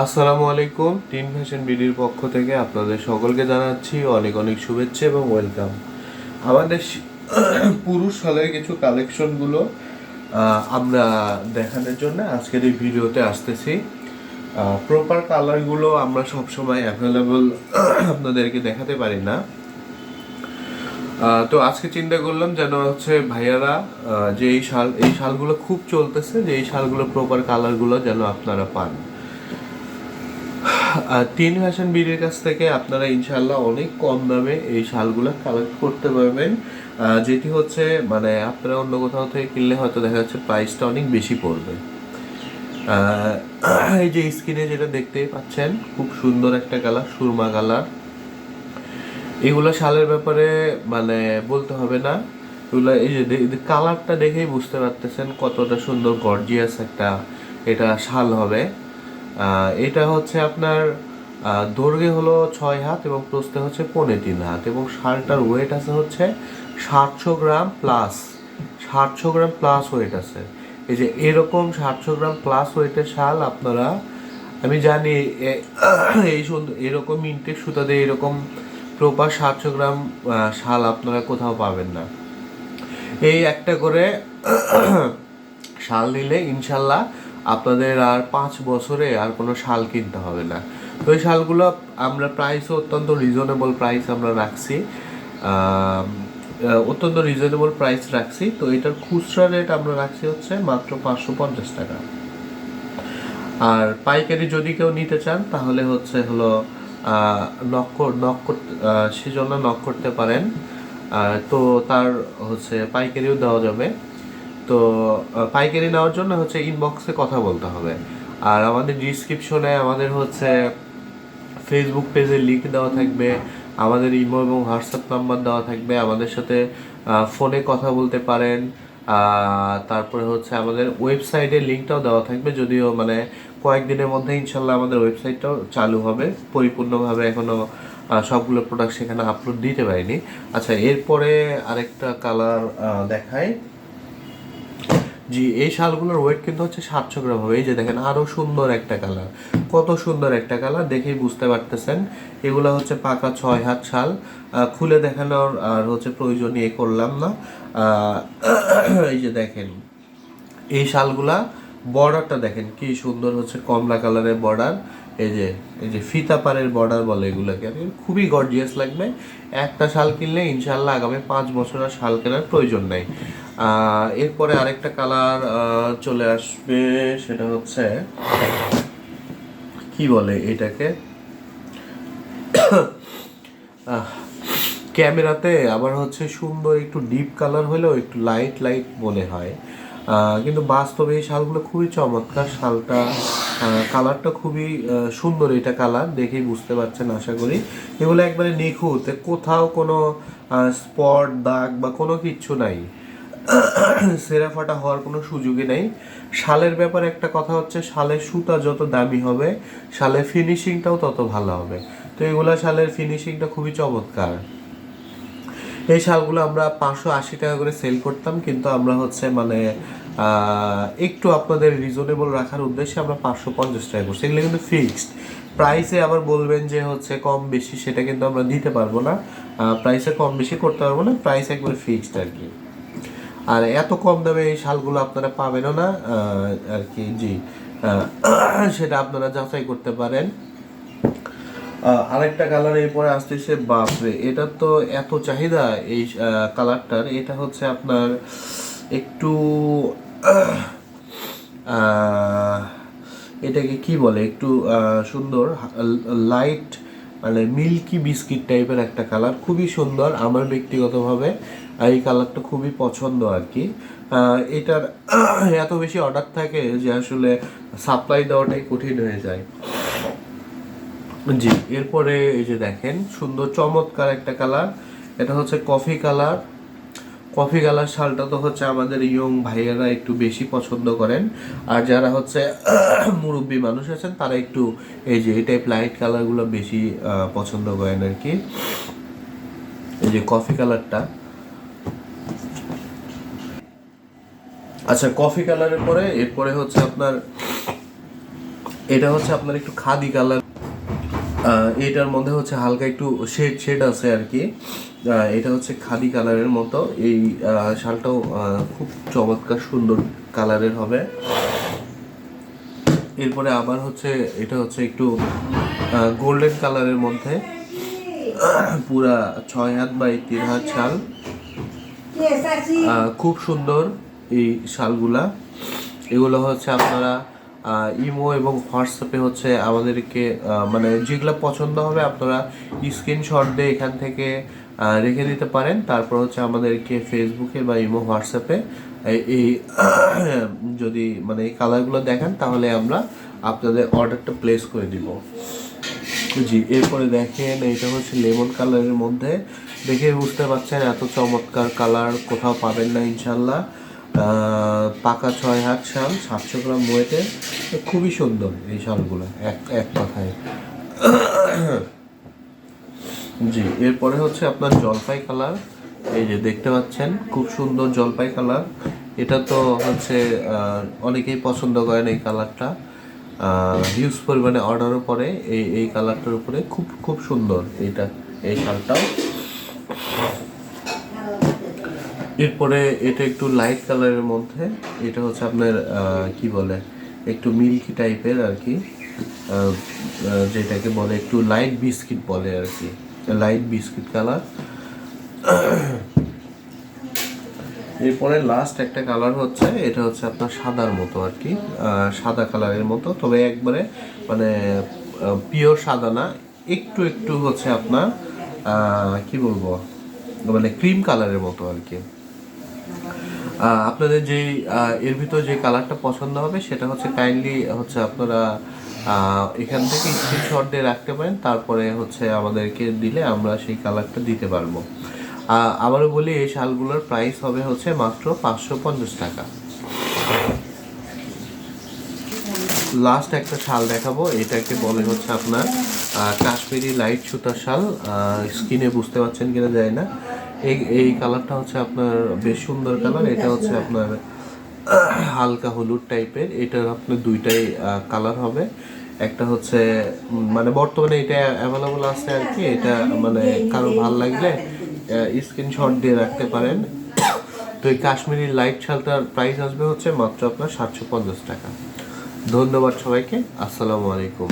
আসসালামু আলাইকুম তিন ফ্যাশন বিডির পক্ষ থেকে আপনাদের সকলকে জানাচ্ছি অনেক অনেক শুভেচ্ছা এবং ওয়েলকাম। আমাদের পুরুষ সালের কিছু কালেকশনগুলো আমরা দেখানোর জন্য আজকের এই ভিডিওতে আসতেছি। প্রপার কালারগুলো আমরা সবসময় অ্যাভেলেবল আপনাদেরকে দেখাতে পারি না। তো আজকে চিন্তা করলাম যেন হচ্ছে ভাইয়ারা যে এই শাল, এই শালগুলো খুব চলতেছে, যে এই শালগুলো প্রপার কালারগুলো যেন আপনারা পান। তিন ফ্যাশন বিডির কাছ থেকে আপনারা ইনশাল্লাহ অনেক কম দামে এই শালগুলো কালেক্ট করতে পারবেন। যেটি হচ্ছে মানে আপনারা অন্য কোথাও থেকে কিনলে হয়তো দেখা যাচ্ছে প্রাইসটা অনেক বেশি পড়বে। এই যে স্ক্রিনে যেটা দেখতেই পাচ্ছেন, খুব সুন্দর একটা কালার সুরমা কালার এগুলো শালের ব্যাপারে মানে বলতে হবে না। এগুলো এই যে কালারটা দেখেই বুঝতে পারতেছেন কতটা সুন্দর গর্জিয়াস একটা এটা শাল হবে। এটা হচ্ছে আপনার দৈর্ঘ্যে হলো ছয় হাত এবং প্রস্থে হচ্ছে পৌনে তিন হাত এবং শালটার ওয়েট আছে হচ্ছে সাতশো গ্রাম প্লাস সাতশো গ্রাম প্লাস ওয়েট আছে। এই যে এরকম সাতশো গ্রাম প্লাস ওয়েটের শাল আপনারা, আমি জানি এই সুন্দর এরকম ইনটেক সুতা দিয়ে এরকম প্রপার সাতশো গ্রাম শাল আপনারা কোথাও পাবেন না। এই একটা করে শাল নিলে ইনশাল্লাহ আপনাদের আর পাঁচ বছরে আর কোনো শাল কিনতে হবে না। তো এই শালগুলো আমরা প্রাইসও অত্যন্ত রিজনেবল প্রাইস আমরা রাখছি। অত্যন্ত রিজনেবল প্রাইস রাখছি। তো এটার খুচরা রেট আমরা রাখছি হচ্ছে মাত্র পাঁচশো পঞ্চাশ টাকা। আর পাইকারি যদি কেউ নিতে চান, তাহলে হচ্ছে হলো নক নক সেজন্য নক করতে পারেন। তো তার হচ্ছে পাইকারিও দেওয়া যাবে। তো পাইকারি নেওয়ার জন্য হচ্ছে ইনবক্সে কথা বলতে হবে। আর আমাদের ডিসক্রিপশনে আমাদের হচ্ছে ফেসবুক পেজের লিঙ্ক দেওয়া থাকবে আমাদের ইমো এবং হোয়াটসঅ্যাপ নাম্বার দেওয়া থাকবে আমাদের সাথে ফোনে কথা বলতে পারেন তারপরে হচ্ছে আমাদের ওয়েবসাইটের লিঙ্কটাও দেওয়া থাকবে যদিও মানে কয়েকদিনের মধ্যে ইনশাল্লাহ আমাদের ওয়েবসাইটটাও চালু হবে। পরিপূর্ণভাবে এখনও আহ, সবগুলো প্রোডাক্ট সেখানে আপলোড দিতে পারিনি। আচ্ছা এরপরে আরেকটা কালার দেখাই। জি, এই শালগুলোর ওয়েট কিন্তু হচ্ছে সাতশো গ্রাম হবে। এই যে দেখেন, আরও সুন্দর একটা কালার কত সুন্দর একটা কালার দেখেই বুঝতে পারতেছেন। এগুলো হচ্ছে পাকা ছয় হাত শাল খুলে দেখানোর আর হচ্ছে প্রয়োজন এ করলাম না। এই যে দেখেন, এই শালগুলা বর্ডারটা দেখেন, কি সুন্দর হচ্ছে কমলা কালারের বর্ডার এই যে এই যে ফিতা পাড়ের বর্ডার বলে এগুলোকে। আমি খুবই গর্জিয়াস লাগবে। একটা শাল কিনলে ইনশাল্লাহ আগামী পাঁচ বছর আর শাল কেনার প্রয়োজন নেই। এরপরে আরেকটা কালার চলে আসবে, সেটা হচ্ছে, কি বলে এটাকে? ক্যামেরাতে আবার হচ্ছে সুন্দর একটু ডিপ কালার হলেও একটু লাইট লাইট মনে হয়। কিন্তু বাস্তবে এই শালগুলো খুবই চমৎকার, শালটা কালারটা খুবই সুন্দর এটা কালার, দেখেই বুঝতে পারছেন আশা করি। এগুলো একবারে নিখুঁত কোথাও কোনো স্পট, দাগ বা কোনো কিচ্ছু নাই। সেরা ফাটা হওয়ার কোনো সুযোগই নেই। শালের ব্যাপারে একটা কথা হচ্ছে, শালের সুতা যত দামি হবে, শালের ফিনিশিংটাও তত ভালো হবে। তো এগুলা শালের ফিনিশিংটা খুবই চমৎকার। এই শালগুলো আমরা পাঁচশো আশি টাকা করে সেল করতাম, কিন্তু আমরা হচ্ছে মানে একটু আপনাদের রিজনেবল রাখার উদ্দেশ্যে আমরা পাঁচশো পঞ্চাশ টাকা করছি। এগুলো কিন্তু ফিক্সড প্রাইসে আবার বলবেন যে হচ্ছে কম বেশি, সেটা কিন্তু আমরা দিতে পারব না। প্রাইসে কম বেশি করতে পারব না প্রাইস একবারে ফিক্সড আর কি। আর এত কম দামে এই শালগুলো আপনারা পাবেনও না আর কি, জি সেটা আপনারা যাচাই করতে পারেন। আরেকটা কালার এরপরে আসতেছে, বাপরে, এটা তো এত চাহিদা এই কালারটার এটা হচ্ছে আপনার একটু এটাকে কি বলে, একটু সুন্দর লাইট মানে মিল্কি বিস্কিট টাইপের একটা কালার খুবই সুন্দর আমার ব্যক্তিগতভাবে। এই কালারটা খুবই পছন্দ আর কি। এটার এত বেশি অর্ডার থাকে যে আসলে সাপ্লাই দেওয়াটাই কঠিন হয়ে যায়। জি, এরপরে এই যে দেখেন, সুন্দর চমৎকার একটা কালার। এটা হচ্ছে কফি কালার। কফি কালার শালটা তো হচ্ছে আমাদের ইয়ং ভাইয়েরা একটু বেশি পছন্দ করেন। আর যারা হচ্ছে মুরব্বী মানুষ আছেন, তারা একটু এই যে এই টাইপ লাইট কালারগুলো বেশি পছন্দ করেন আর কি। এই যে কফি কালারটা। আচ্ছা কফি কালারের পরে, এরপরে হচ্ছে আপনার, এটা হচ্ছে আপনার একটু খাদি কালার এটার মধ্যে হচ্ছে হালকা একটু শেড শেড আছে আর কি। এটা হচ্ছে খাদি কালারের মতো। এই শালটাও খুব চমৎকার সুন্দর কালারের হবে। এরপরে আবার হচ্ছে, এটা হচ্ছে একটু গোল্ডেন কালারের মধ্যে। পুরা ছয় হাত বাই তিন হাত শাল। খুব সুন্দর। এই শালগুলা। এগুলো হচ্ছে আপনারা ইমো এবং হোয়াটসঅ্যাপে হচ্ছে আমাদেরকে মানে যেগুলো পছন্দ হবে আপনারা স্ক্রিনশট দিয়ে এখান থেকে রেখে দিতে পারেন। তারপর হচ্ছে আমাদেরকে ফেসবুকে বা ইমো, হোয়াটসঅ্যাপে এই- যদি মানে এই কালারগুলো দেখান, তাহলে আমরা আপনাদের অর্ডারটা প্লেস করে দিব। জি, এরপরে দেখেন এটা হচ্ছে লেমন কালারের মধ্যে। দেখে বুঝতে পারছেন, এত চমৎকার কালার কোথাও পাবেন না, ইনশাল্লাহ। পাকা ছয় হাত শাল, সাতশো গ্রাম ওয়েটে খুবই সুন্দর এই শালগুলো, এক এক কথায় জি, এরপরে হচ্ছে আপনার জলপাই কালার। এই যে দেখতে পাচ্ছেন, খুব সুন্দর জলপাই কালার। এটা তো হচ্ছে অনেকেই পছন্দ করেন এই কালারটা। হিউজ পরিমাণে অর্ডারও পরে এই এই কালারটার উপরে। খুব খুব সুন্দর এইটা, এই শালটাও। এরপরে এটা একটু লাইট কালারের মধ্যে, এটা হচ্ছে আপনার কি বলে, একটু মিল্কি টাইপের আর কি যেটাকে বলে একটু লাইট বিস্কিট বলে আর কি লাইট বিস্কিট কালার এরপরে লাস্ট একটা কালার হচ্ছে, এটা হচ্ছে আপনার সাদার মতো আর কি সাদা কালারের মতো, তবে একবারে মানে পিওর সাদা না, একটু একটু হচ্ছে আপনার কি বলব মানে ক্রিম কালারের মতো আর কি। আপনাদের যে এর ভিতর যে কালারটা পছন্দ হবে সেটা হচ্ছে কাইন্ডলি হচ্ছে আপনারা এখান থেকে স্ক্রিনশট দিয়ে রাখতে পারেন, তারপরে হচ্ছে আমাদেরকে দিলে আমরা সেই কালারটা দিতে পারব। আবারও বলি, এই শালগুলোর প্রাইস হবে হচ্ছে মাত্র পাঁচশো পঞ্চাশ টাকা। লাস্ট একটা শাল দেখাবো, এটাকে বলে হচ্ছে আপনার কাশ্মীরি লাইট সুতার শাল স্কিনে বুঝতে পারছেন কিনা যায় না। এই এই কালারটা হচ্ছে আপনার বেশ সুন্দর কালার এটা হচ্ছে আপনার হালকা হলুদ টাইপের এটার আপনার দুইটাই কালার হবে। একটা হচ্ছে মানে বর্তমানে এটা অ্যাভেলেবল আছে আর কি। এটা মানে কারও ভালো লাগলে স্ক্রিনশট দিয়ে রাখতে পারেন। তো এই কাশ্মীরি লাইট শালটার প্রাইস আসবে হচ্ছে মাত্র আপনার সাতশো পঞ্চাশ টাকা। ধন্যবাদ সবাইকে। আসসালামু আলাইকুম।